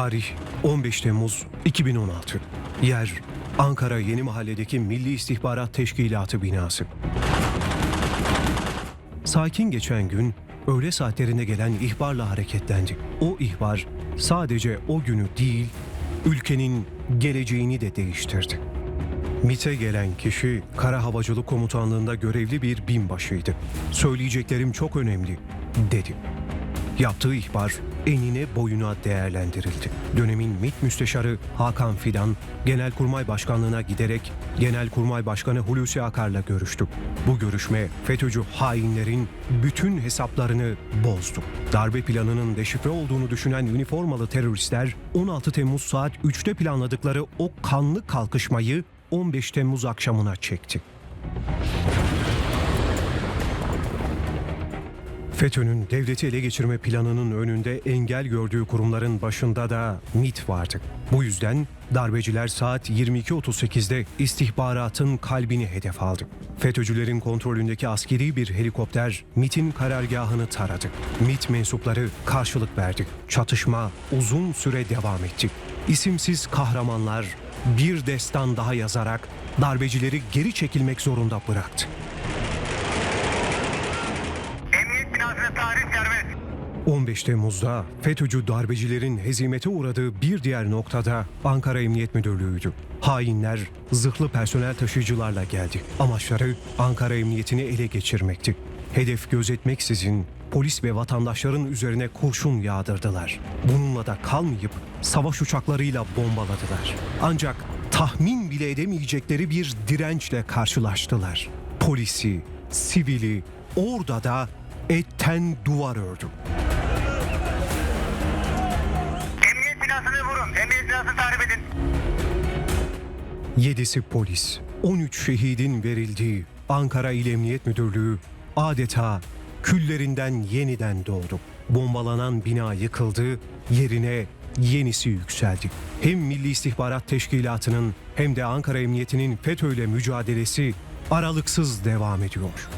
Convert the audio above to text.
Tarih 15 Temmuz 2016. Yer Ankara Yeni Mahalle'deki Milli İstihbarat Teşkilatı binası. Sakin geçen gün öğle saatlerinde gelen ihbarla hareketlendi. O ihbar sadece o günü değil, ülkenin geleceğini de değiştirdi. MIT'e gelen kişi Kara Havacılık Komutanlığı'nda görevli bir binbaşıydı. Söyleyeceklerim çok önemli, dedi. Yaptığı ihbar enine boyuna değerlendirildi. Dönemin MİT Müsteşarı Hakan Fidan, Genelkurmay Başkanlığı'na giderek Genelkurmay Başkanı Hulusi Akar'la görüştü. Bu görüşme FETÖ'cü hainlerin bütün hesaplarını bozdu. Darbe planının deşifre olduğunu düşünen üniformalı teröristler 16 Temmuz saat 3'te planladıkları o kanlı kalkışmayı 15 Temmuz akşamına çekti. FETÖ'nün devleti ele geçirme planının önünde engel gördüğü kurumların başında da MIT vardı. Bu yüzden darbeciler saat 22.38'de istihbaratın kalbini hedef aldı. FETÖ'cülerin kontrolündeki askeri bir helikopter MIT'in karargahını taradı. MIT mensupları karşılık verdi. Çatışma uzun süre devam etti. İsimsiz kahramanlar bir destan daha yazarak darbecileri geri çekilmek zorunda bıraktı. Emniyet binasına tarih serbest. 15 Temmuz'da FETÖ'cü darbecilerin hezimete uğradığı bir diğer noktada Ankara Emniyet Müdürlüğü'ydü. Hainler zırhlı personel taşıyıcılarla geldi. Amaçları Ankara Emniyetini ele geçirmekti. Hedef gözetmeksizin polis ve vatandaşların üzerine kurşun yağdırdılar. Bununla da kalmayıp savaş uçaklarıyla bombaladılar. Ancak tahmin bile edemeyecekleri bir dirençle karşılaştılar. Polisi, sivili orada da etten duvar ördü. 7'si polis, 13 şehidin verildiği Ankara İl Emniyet Müdürlüğü adeta küllerinden yeniden doğdu. Bombalanan bina yıkıldı, yerine yenisi yükseldi. Hem Milli İstihbarat Teşkilatı'nın hem de Ankara Emniyeti'nin FETÖ ile mücadelesi aralıksız devam ediyor.